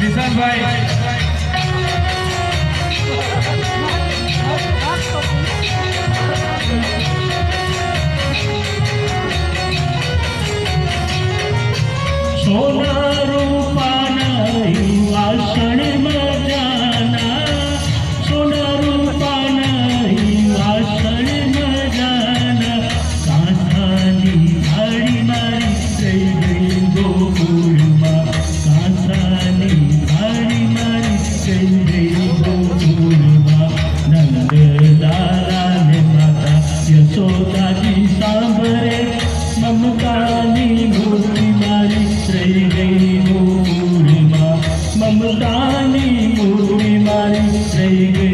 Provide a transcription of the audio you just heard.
નિશાંતભાઈ સોના રૂપાના செய்கிறேன்